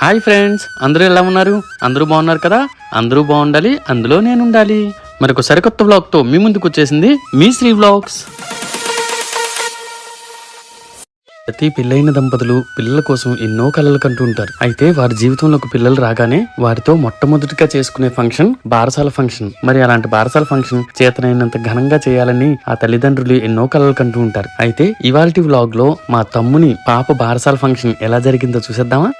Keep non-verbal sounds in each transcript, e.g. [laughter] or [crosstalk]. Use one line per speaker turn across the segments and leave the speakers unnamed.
Hi friends అందరూ ఎలా ఉన్నారు? అందరూ బాగున్నారు కదా? అందరూ బాగుండాలి అందులో నేను ఉండాలి మరొక సరికొత్త వ్లాగ్తో మీ ముందుకు వచ్చేసింది మీ శ్రీ వ్లాగ్స్ ప్రతి పెళ్ళైన దంపతులు పిల్లల కోసం ఎన్నో కలలు కంటూ ఉంటారు. అయితే వారి జీవితంలోకి పిల్లలు రాగానే వారితో మొట్టమొదటిగా చేసుకునే ఫంక్షన్ బారసాల ఫంక్షన్ మరి అలాంటి బారసాల ఫంక్షన్ చేతనైనంత ఘనంగా చేయాలని ఆ తల్లిదండ్రులు ఎన్నో కలలు కంటూ ఉంటారు. అయితే ఇవాల్టి వ్లాగ్లో మా తమ్ముని పాప బారసాల ఫంక్షన్ ఎలా జరిగిందో చూసేద్దామా?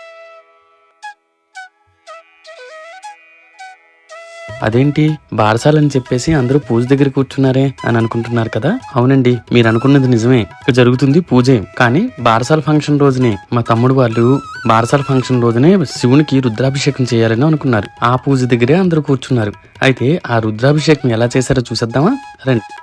అదేంటి? బారసాలని చెప్పేసి అందరూ పూజ దగ్గర కూర్చున్నారే అని అనుకుంటున్నారు కదా? అవునండి మీరు అనుకున్నది నిజమే. జరుగుతుంది పూజే. కానీ బారసాల ఫంక్షన్ రోజునే మా తమ్ముడు వాళ్ళు బారసాల ఫంక్షన్ రోజునే శివునికి రుద్రాభిషేకం చేయాలని అనుకున్నారు. ఆ పూజ దగ్గరే అందరూ కూర్చున్నారు. అయితే ఆ రుద్రాభిషేకం ఎలా చేశారో చూసేద్దామా? రండి.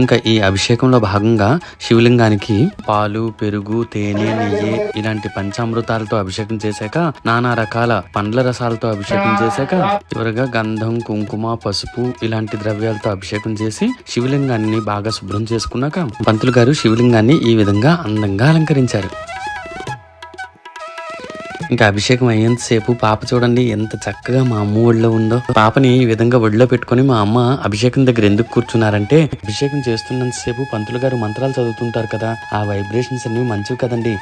ఇంకా ఈ అభిషేకంలో భాగంగా శివలింగానికి పాలు పెరుగు తేనె నెయ్యి ఇలాంటి పంచామృతాలతో అభిషేకం చేశాక నానా రకాల పండ్ల రసాలతో అభిషేకం చేశాక చివరగా గంధం కుంకుమ పసుపు ఇలాంటి ద్రవ్యాలతో అభిషేకం చేసి శివలింగాన్ని బాగా శుభ్రం చేసుకున్నాక పంతులు గారు శివలింగాన్ని ఈ విధంగా అందంగా అలంకరించారు. ఇంకా అభిషేకం అయ్యేంతసేపు పాప చూడండి ఎంత చక్కగా మా అమ్మ ఒడిలో ఉందో. పాపని ఈ విధంగా ఒడిలో పెట్టుకొని మా అమ్మ అభిషేకం దగ్గర ఎందుకు కూర్చున్నారంటే అభిషేకం చేస్తున్నంతసేపు పంతులు గారు మంత్రాలు చదువుతుంటారు కదా ఆ వైబ్రేషన్స్ అన్ని మంచివి కదండి.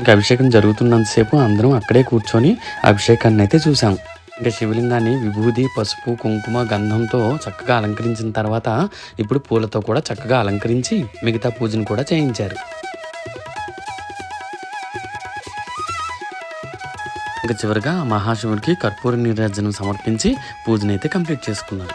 ఇంకా అభిషేకం జరుగుతున్నంతసేపు అందరం అక్కడే కూర్చొని అభిషేకాన్ని అయితే చూసాం ఇంకా శివలింగాన్ని విభూది పసుపు కుంకుమ గంధంతో చక్కగా అలంకరించిన తర్వాత ఇప్పుడు పూలతో కూడా చక్కగా అలంకరించి మిగతా పూజను కూడా చేయించారు. ఇంకా చివరిగా మహాశివుడికి కర్పూర నీరాజనం సమర్పించి పూజనైతే అయితే కంప్లీట్ చేసుకున్నారు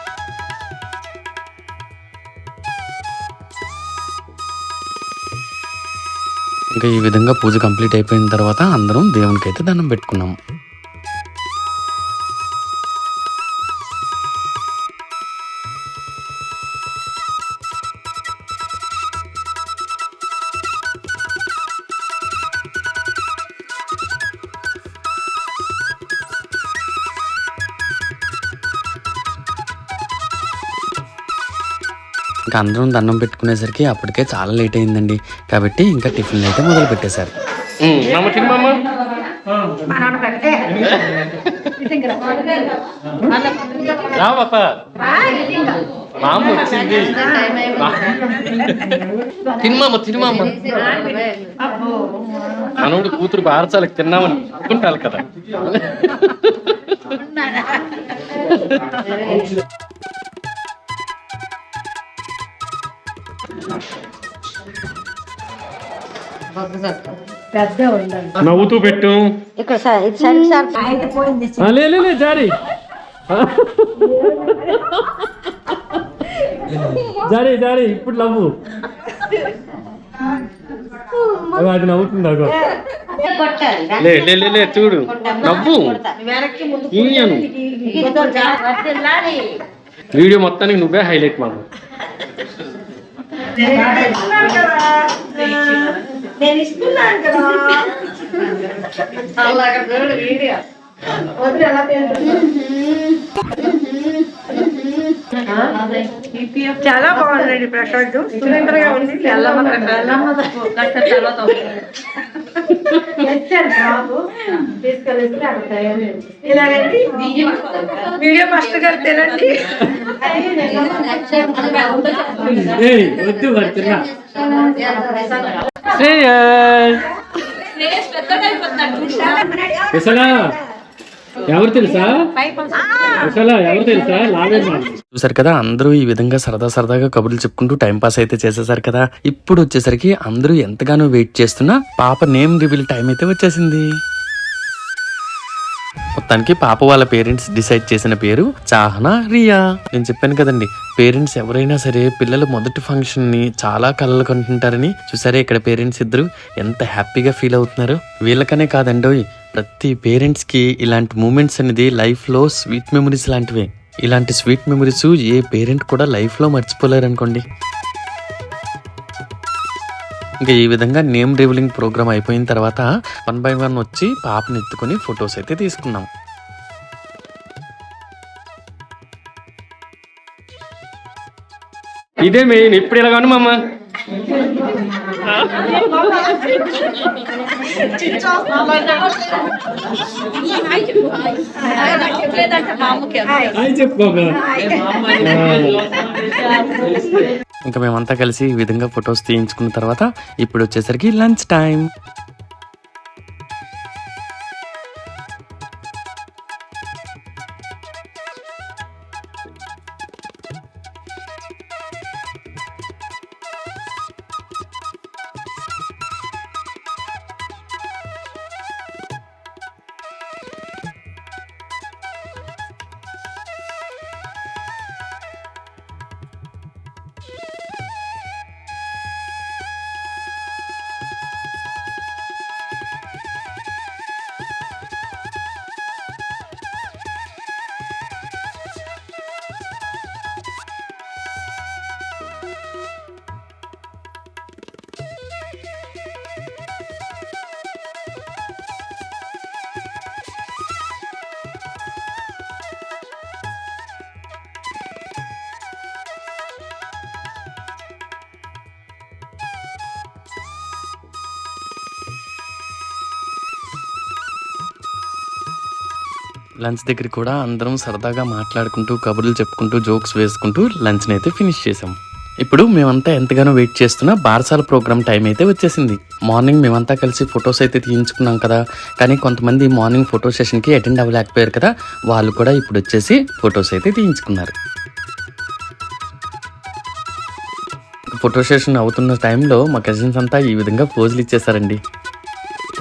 ఇంకా ఈ విధంగా పూజ కంప్లీట్ అయిపోయిన తర్వాత అందరం దేవునికి అయితే దండం పెట్టుకున్నాం. ఇంకా అందరం దండం పెట్టుకునేసరికి అప్పటికే చాలా లేట్ అయిందండి. కాబట్టి ఇంకా టిఫిన్ అయితే మొదలు పెట్టేశారు.
మామ వచ్చింది. తినమామ తినమామ మనోడు కూతురు బారసాలకు తిన్నామని అనుకుంటారు కదా. [laughs]
పెద్ద
నవ్వుతూ పెట్టు.
ఇక్కడ సార్ ఇది సరి సార్.
లే లే జారి. జారి జారి ఇప్పుడు నవ్వు. అది నవ్వుతుంది అగో. లే లే లే, లే చూడు. నవ్వు. ఈయను వీడియో మొత్తానికి నువ్వే హైలైట్ మాకు.
నేను ఇస్తున్నాను కదా. వదిలి ఎలా చాలా బాగుందండి ప్రసాద్. సురేంద్ర గా ఉంది తెచ్చాను బాబు. తీసుకెళ్ళి అక్కడ తయారు ఇలాగండి వీడియో ఫస్ట్ గారు తినండి.
వద్దు మరి తిన్నా. కుశలా ఎవరు తెలుసా? ఎవరు తెలుసా?
చూసారు కదా అందరూ ఈ విధంగా సరదా సరదాగా కబుర్లు చెప్పుకుంటూ టైం పాస్ అయితే చేసేసారు కదా. ఇప్పుడు వచ్చేసరికి అందరూ ఎంతగానో వెయిట్ చేస్తున్నా పాప నేమ్ రివీల్ టైం అయితే వచ్చేసింది. మొత్తానికి పాప వాళ్ళ పేరెంట్స్ డిసైడ్ చేసిన పేరు చాహనా రియా. నేను చెప్పాను కదండి పేరెంట్స్ ఎవరైనా సరే పిల్లల మొదటి ఫంక్షన్ని చాలా కలలు కంటుంటారని. చూసారే ఇక్కడ పేరెంట్స్ ఇద్దరు ఎంత హ్యాపీగా ఫీల్ అవుతున్నారు. వీళ్ళకనే కాదండోయ్ ప్రతి పేరెంట్స్కి ఇలాంటి మూమెంట్స్ అనేది లైఫ్లో స్వీట్ మెమరీస్ లాంటివే. ఇలాంటి స్వీట్ మెమరీస్ ఏ పేరెంట్ కూడా లైఫ్లో మర్చిపోలేరు అనుకోండి ఇంకా ఈ విధంగా నేమ్ రివీలింగ్ ప్రోగ్రామ్ అయిపోయిన తర్వాత వన్ బై వన్ వచ్చి పాపని ఎత్తుకొని ఫొటోస్ అయితే తీసుకున్నాం
ఇదే మెయిన్ ఇప్పుడు ఇలా కాను మామ? హాయ్ చెప్పుకోగా
ఇంకా మేమంతా కలిసి ఈ విధంగా ఫొటోస్ తీయించుకున్న తర్వాత ఇప్పుడు వచ్చేసరికి లంచ్ టైం లంచ్ దగ్గర కూడా అందరం సరదాగా మాట్లాడుకుంటూ కబుర్లు చెప్పుకుంటూ జోక్స్ వేసుకుంటూ లంచ్ని అయితే ఫినిష్ చేసాం ఇప్పుడు మేమంతా ఎంతగానో వెయిట్ చేస్తున్న బారసాల ప్రోగ్రామ్ టైం అయితే వచ్చేసింది. మార్నింగ్ మేమంతా కలిసి ఫొటోస్ అయితే తీయించుకున్నాం కదా. కానీ కొంతమంది మార్నింగ్ ఫోటో సెషన్కి అటెండ్ అవ్వలేకపోయారు కదా. వాళ్ళు కూడా ఇప్పుడు వచ్చేసి ఫొటోస్ అయితే తీయించుకున్నారు. ఫోటో సెషన్ అవుతున్న టైంలో మా కజిన్స్ అంతా ఈ విధంగా పోజులు ఇచ్చేసారండి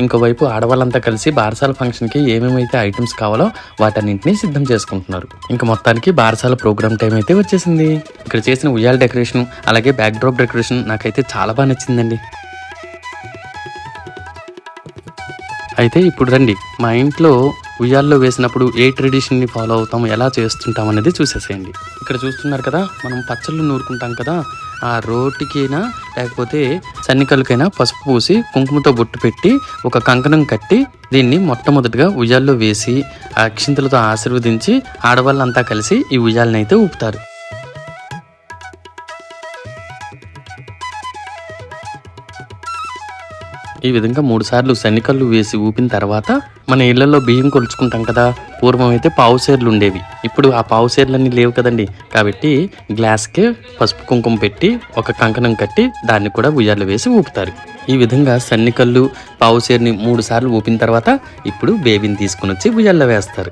ఇంకోవైపు ఆడవాళ్ళంతా కలిసి బారసాల ఫంక్షన్కి ఏమేమైతే ఐటమ్స్ కావాలో వాటన్నింటినీ సిద్ధం చేసుకుంటున్నారు. ఇంకా మొత్తానికి బారసాల ప్రోగ్రామ్ టైం అయితే వచ్చేసింది. ఇక్కడ చేసిన ఉయ్యాల డెకరేషన్ అలాగే బ్యాక్ డ్రాప్ డెకరేషన్ నాకైతే చాలా బాగా నచ్చిందండి. అయితే ఇప్పుడు రండి మా ఇంట్లో ఉయ్యాల్లో వేసినప్పుడు ఏ ట్రెడిషన్ని ఫాలో అవుతాం ఎలా చేస్తుంటాం అనేది చూసేసేయండి. ఇక్కడ చూస్తున్నారు కదా మనం పచ్చళ్ళు నూరుకుంటాం కదా ఆ రోటికైనా లేకపోతే సన్నికలకైనా పసుపు పూసి కుంకుమతో బొట్టు పెట్టి ఒక కంకణం కట్టి దీన్ని మొట్టమొదటిగా ఉయ్యాల్లో వేసి అక్షింతలతో ఆశీర్వదించి ఆడవాళ్ళంతా కలిసి ఈ ఉయ్యాలని అయితే ఊపుతారు. ఈ విధంగా మూడు సార్లు శనికళ్ళు వేసి ఊపిన తర్వాత మన ఇళ్ళలో బియ్యం కొలుచుకుంటాం కదా. పూర్వం అయితే పావు సేర్లు ఉండేవి. ఇప్పుడు ఆ పావు సేర్లన్నీ లేవు కదండి. కాబట్టి గ్లాస్కే పసుపు కుంకుమ పెట్టి ఒక కంకణం కట్టి దాన్ని కూడా ఉయ్యాలు వేసి ఊపుతారు. ఈ విధంగా సన్నికల్లు పావు సేర్ని మూడు సార్లు ఊపిన తర్వాత ఇప్పుడు బేబీని తీసుకుని వచ్చి ఉయ్యాల్లో వేస్తారు.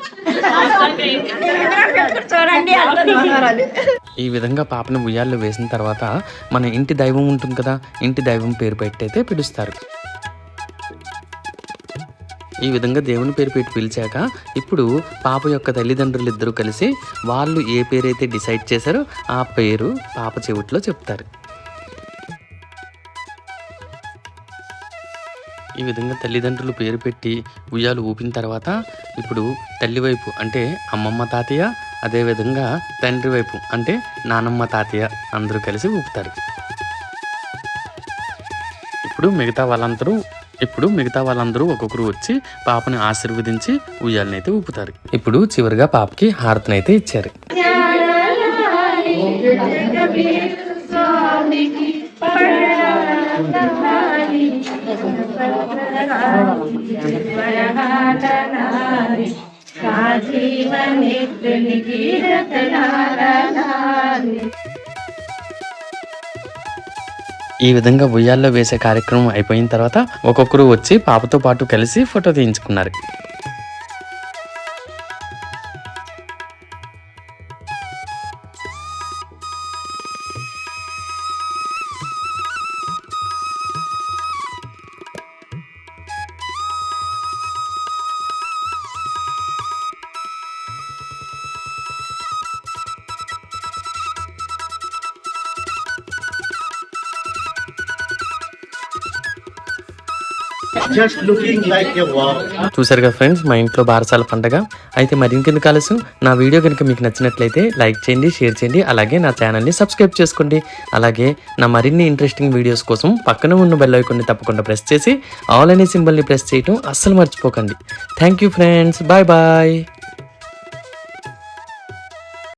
చూడండి
ఈ విధంగా పాపని ఉయ్యాల్లో వేసిన తర్వాత మన ఇంటి దైవం ఉంటుంది కదా ఇంటి దైవం పేరు పెట్టి అయితే పిలుస్తారు. ఈ విధంగా దేవుని పేరు పెట్టి పిలిచాక ఇప్పుడు పాప యొక్క తల్లిదండ్రులు ఇద్దరు కలిసి వాళ్ళు ఏ పేరైతే డిసైడ్ చేశారో ఆ పేరు పాప చెవిట్లో చెప్తారు. ఈ విధంగా తల్లిదండ్రులు పేరు పెట్టి ఉయ్యాలు ఊపిన తర్వాత ఇప్పుడు తల్లి వైపు అంటే అమ్మమ్మ తాతయ్య అదేవిధంగా తండ్రి వైపు అంటే నానమ్మ తాతయ్య అందరూ కలిసి ఊపుతారు. ఇప్పుడు మిగతా వాళ్ళందరూ ఇప్పుడు మిగతా వాళ్ళందరూ ఒక్కొక్కరు వచ్చి పాపని ఆశీర్వదించి ఉయ్యాలనైతే ఊపుతారు. ఇప్పుడు చివరిగా పాపకి హారతనైతే ఇచ్చారు. ఈ విధంగా ఉయ్యాల్లో వేసే కార్యక్రమం అయిపోయిన తర్వాత ఒక్కొక్కరు వచ్చి పాపతో పాటు కలిసి ఫోటో తీయించుకున్నారు. చూసారుగా కదా ఫ్రెండ్స్ మా ఇంట్లో బారసాల పండగ. అయితే మరి ఇంకెందుకు ఆలస్యం? నా వీడియో కనుక మీకు నచ్చినట్లయితే లైక్ చేయండి షేర్ చేయండి అలాగే నా ఛానల్ని సబ్స్క్రైబ్ చేసుకోండి. అలాగే నా మరిన్ని ఇంట్రెస్టింగ్ వీడియోస్ కోసం పక్కన ఉన్న బెల్ ఐకాన్ని తప్పకుండా ప్రెస్ చేసి ఆల్ అనే సింబల్ని ప్రెస్ చేయటం అస్సలు మర్చిపోకండి. Thank you friends bye bye.